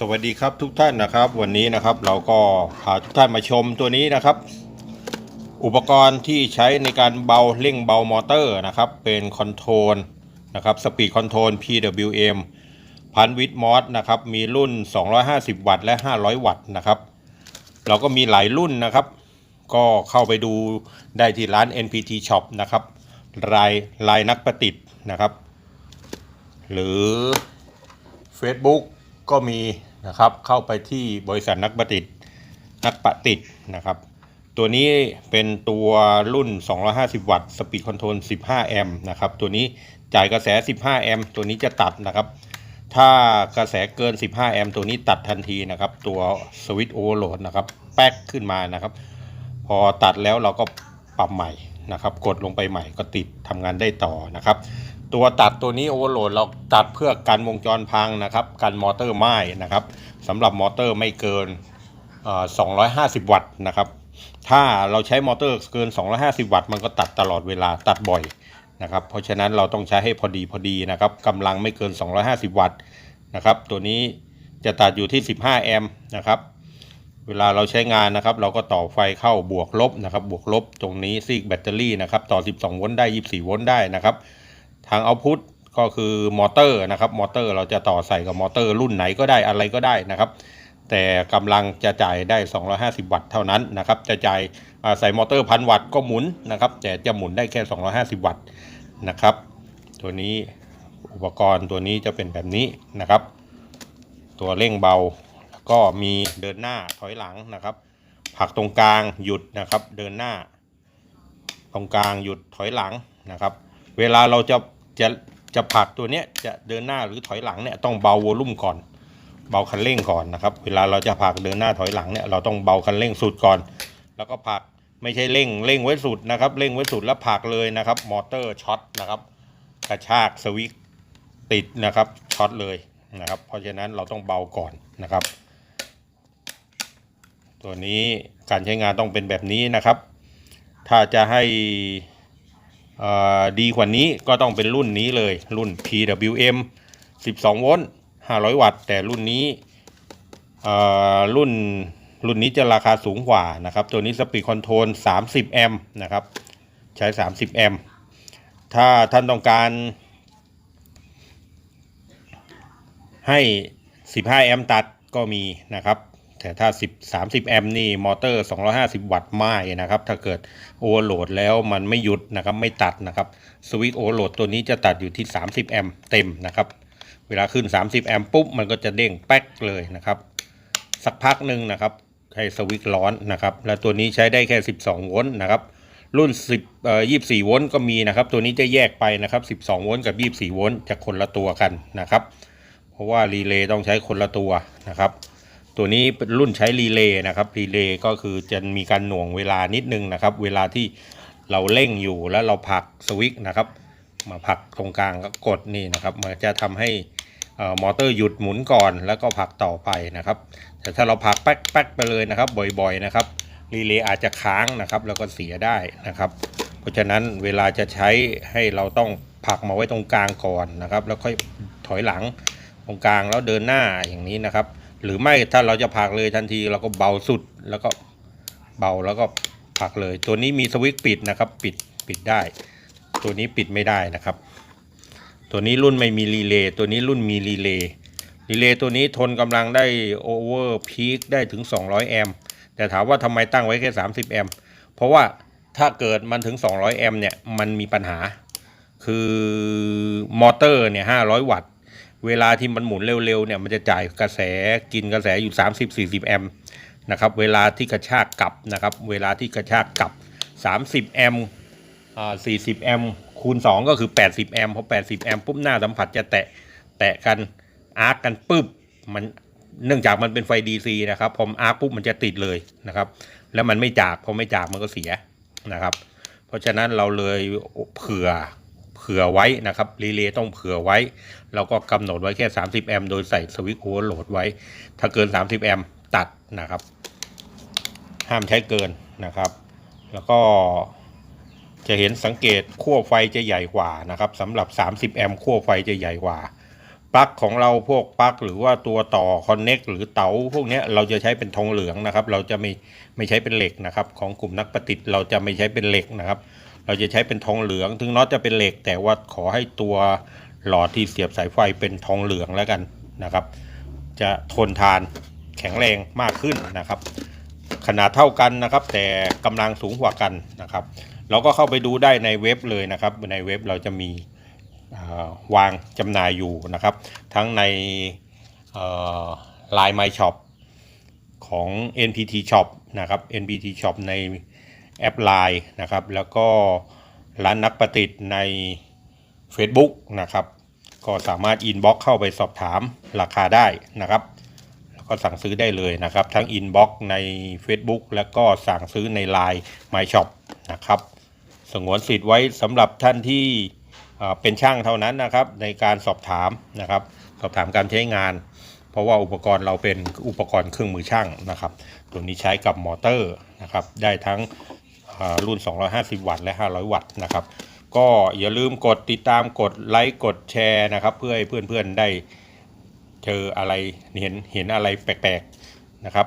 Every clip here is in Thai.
สวัสดีครับทุกท่านนะครับ วันนี้นะครับเราก็พาทุกท่านมาชมตัวนี้นะครับ อุปกรณ์ที่ใช้ในการเบาเร่งเบามอเตอร์นะครับ เป็นคอนโทรลนะครับสปีดคอนโทรล PWM พันวิดมอสนะครับมีรุ่น 250 วัตต์และ 500 วัตต์นะครับ เราก็มีหลายรุ่นนะครับ ก็เข้าไปดูได้ที่ร้าน NPT Shop นะครับรายรายนักประดิษฐ์นะครับ หรือ Facebook ก็มีนะครับเข้าไปที่บริษัทนักประดิษฐ์นักประดิษฐ์นะครับ ตัวนี้เป็นตัวรุ่น 250 วัตต์สปีดคอนโทรล 15 แอมป์นะครับ ตัวนี้จ่ายกระแส 15 แอมป์ตัวนี้จะตัดนะครับ ถ้ากระแสเกิน 15 แอมป์ตัวนี้ตัดทันทีนะครับ ตัวสวิตช์โอเวอร์โหลดนะครับ แป๊กขึ้นมานะครับ พอตัดแล้วเราก็ปรับใหม่นะครับ กดลงไปใหม่ก็ติดทำงานได้ต่อนะครับ ตัวตัดตัวนี้โอเวอร์โหลดเราตัดเพื่อกันวงจรพังนะครับกันมอเตอร์ไหม้นะครับสำหรับมอเตอร์ไม่เกินเอ่อ250 วัตต์นะครับ ถ้าเราใช้มอเตอร์เกิน 250 วัตต์มันก็ตัดตลอดเวลาตัดบ่อยนะครับ เพราะฉะนั้นเราต้องใช้ให้พอดีพอดีนะครับกำลังไม่เกิน 250 วัตต์นะครับตัวนี้จะตัดอยู่ที่ 15 แอมป์นะครับเวลาเราใช้งานนะครับ เราก็ต่อไฟเข้าบวกลบนะครับ บวกลบตรงนี้ซีกแบตเตอรี่นะครับ ต่อ 12 โวลต์ได้ 24 โวลต์ได้นะครับ ทางเอาพุตก็คือมอเตอร์นะครับ มอเตอร์เราจะต่อใส่กับมอเตอร์รุ่นไหนก็ได้อะไรก็ได้นะครับ แต่กำลังจะจ่ายได้ 250 วัตต์เท่านั้นนะครับ จะจ่ายใส่มอเตอร์พันวัตต์ก็หมุนนะครับ แต่จะหมุนได้แค่ 250 วัตต์นะครับ ตัวนี้อุปกรณ์ตัวนี้จะเป็นแบบนี้นะครับ ตัวเร่งเบาแล้วก็มีเดินหน้าถอยหลังนะครับผักตรงกลางหยุดนะครับ เดินหน้า ตรงกลางหยุดถอยหลังนะครับ เวลาเราจะจะจะผลักตัวเนี้ยจะเดินหน้าหรือถอยหลังเนี่ยต้องเบาวอลุ่มก่อน เบาคันเร่งก่อนนะครับ เวลาเราจะผลักเดินหน้าถอยหลังเนี่ยเราต้องเบาคันเร่งสุดก่อน แล้วก็ผลักไม่ใช่เร่งเร่งไว้สุดนะครับเร่งไว้สุดแล้วผลักเลยนะครับ มอเตอร์ช็อตนะครับกระชากสวิตติดนะครับช็อตเลยนะครับ เพราะฉะนั้นเราต้องเบาก่อนนะครับ ตัวนี้การใช้งานต้องเป็นแบบนี้นะครับ ถ้าจะให้ ดีกว่านี้ก็ต้องเป็นรุ่นนี้เลยรุ่น PWM 12 โวลต์ 500 วัตต์ แต่รุ่นนี้รุ่นรุ่นนี้จะราคาสูงกว่านะครับ ตัวนี้สปีดคอนโทรล 30 แอมป์นะครับ ใช้ 30 แอมป์ถ้าท่านต้องการให้ 15 แอมป์ตัดก็มีนะครับ แต่ถ้า 10 30 แอมป์นี่มอเตอร์ 250 วัตต์ไม่นะครับ ถ้าเกิดโอเวอร์โหลดแล้วมันไม่หยุดนะครับไม่ตัดนะครับสวิตช์โอเวอร์โหลดตัวนี้จะตัดอยู่ที่ 30 แอมป์เต็มนะครับ เวลาขึ้น 30 แอมป์ปุ๊บมันก็จะเด้งแป๊กเลยนะครับ สักพักหนึ่งนะครับให้สวิตช์ร้อนนะครับ และตัวนี้ใช้ได้แค่ 12 โวลต์นะครับ รุ่น 10เอ่อ24 โวลต์ก็มีนะครับ ตัวนี้จะแยกไปนะครับ 12 โวลต์กับ 24 โวลต์จะคนละตัวกันนะครับ เพราะว่ารีเลย์ต้องใช้คนละตัวนะครับ ตัวนี้รุ่นใช้รีเลย์นะครับรีเลย์ก็คือจะมีการหน่วงเวลานิดนึงนะครับ เวลาที่เราเร่งอยู่แล้วเราผลักสวิตช์นะครับ มาผลักตรงกลางก็กดนี่นะครับ มันจะทำให้มอเตอร์หยุดหมุนก่อนแล้วก็ผลักต่อไปนะครับ แต่ถ้าเราผลักแป๊กแป๊กไปเลยนะครับ บ่อยๆนะครับรีเลย์อาจจะค้างนะครับ แล้วก็เสียได้นะครับ เพราะฉะนั้นเวลาจะใช้ให้เราต้องผลักมาไว้ตรงกลางก่อนนะครับ แล้วค่อยถอยหลังตรงกลางแล้วเดินหน้าอย่างนี้นะครับ หรือไม่ถ้าเราจะผักเลยทันทีเราก็เบาสุดแล้วก็เบาแล้วก็ผักเลย ตัวนี้มีสวิตช์ปิดนะครับ ปิดปิดได้ ตัวนี้ปิดไม่ได้นะครับ ตัวนี้รุ่นไม่มีรีเลย์ตัวนี้รุ่นมีรีเลย์รีเลย์ตัวนี้ทนกำลังได้โอเวอร์พีคได้ถึง 200 แอมป์แต่ถามว่าทำไมตั้งไว้แค่ 30 แอมป์เพราะว่าถ้าเกิดมันถึง 200 แอมป์เนี่ยมันมีปัญหา คือมอเตอร์เนี่ย500 วัตต์ เวลาที่มันหมุนเร็วๆเนี่ยมันจะจ่ายกระแสกินกระแสอยู่ 30-40 แอมป์นะครับเวลาที่กระชากกลับนะครับเวลาที่กระชากกลับ 30 แอมป์อ่า40 แอมป์คูณ 2 ก็คือ 80 แอมป์พอ 80 แอมป์ปุ๊บหน้าสัมผัสจะแตะแตะกันอาร์กกันปุ๊บมันเนื่องจากมันเป็นไฟ DC นะครับพออาร์กปุ๊บมันจะติดเลยนะครับแล้วมันไม่จากพอไม่จากมันก็เสียนะครับ เพราะฉะนั้นเราเลยเผื่อ เผื่อไว้นะครับรีเลย์ต้องเผื่อไว้เราก็กำหนดไว้แค่ 30 แอมป์โดยใส่สวิตช์โอเวอร์โหลดไว้ ถ้าเกิน 30 แอมป์ตัดนะครับ ห้ามใช้เกินนะครับ แล้วก็จะเห็นสังเกตขั้วไฟจะใหญ่กว่านะครับสำหรับ 30 แอมป์ขั้วไฟจะใหญ่กว่าปลั๊กของเราพวกปลั๊กหรือว่าตัวต่อคอนเน็กหรือเตาพวกนี้เราจะใช้เป็นทองเหลืองนะครับ เราจะไม่ไม่ใช้เป็นเหล็กนะครับ ของกลุ่มนักประดิษฐ์เราจะไม่ใช้เป็นเหล็กนะครับ เราจะใช้เป็นทองเหลือง ถึงน็อตจะเป็นเหล็ก แต่ว่าขอให้ตัวหลอดที่เสียบสายไฟเป็นทองเหลืองแล้วกันนะครับ จะทนทานแข็งแรงมากขึ้นนะครับ ขนาดเท่ากันนะครับ แต่กำลังสูงกว่ากันนะครับ เราก็เข้าไปดูได้ในเว็บเลยนะครับ ในเว็บเราจะมีวางจำหน่ายอยู่นะครับ ทั้งในไลน์ My Shop ของ NPT Shop นะครับ NPT Shop ใน แอป Line นะครับ แล้วก็ร้านนักประดิษฐ์ใน Facebook นะครับ ก็สามารถอินบ็อกเข้าไปสอบถามราคาได้นะครับ แล้วก็สั่งซื้อได้เลยนะครับ ทั้งอินบ็อกใน Facebook แล้วก็สั่งซื้อใน Line My Shop นะครับ สงวนสิทธิ์ไว้สำหรับท่านที่เป็นช่างเท่านั้นนะครับในการสอบถามนะครับ สอบถามการใช้งาน เพราะว่าอุปกรณ์เราเป็นอุปกรณ์เครื่องมือช่างนะครับ ตัวนี้ใช้กับมอเตอร์นะครับ ได้ทั้ง รุ่น 250 วัตต์และ 500 วัตต์นะครับ ก็อย่าลืมกดติดตามกดไลค์กดแชร์นะครับ เพื่อให้เพื่อนๆได้เจออะไรเห็นเห็นอะไรแปลกๆนะครับ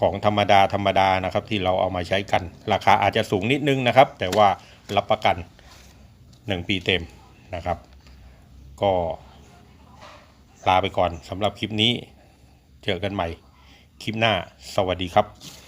ของธรรมดาธรรมดานะครับที่เราเอามาใช้กัน ราคาอาจจะสูงนิดนึงนะครับ แต่ว่ารับประกัน 1 ปีเต็มนะครับ ก็ลาไปก่อนสำหรับคลิปนี้ เจอกันใหม่คลิปหน้า สวัสดีครับ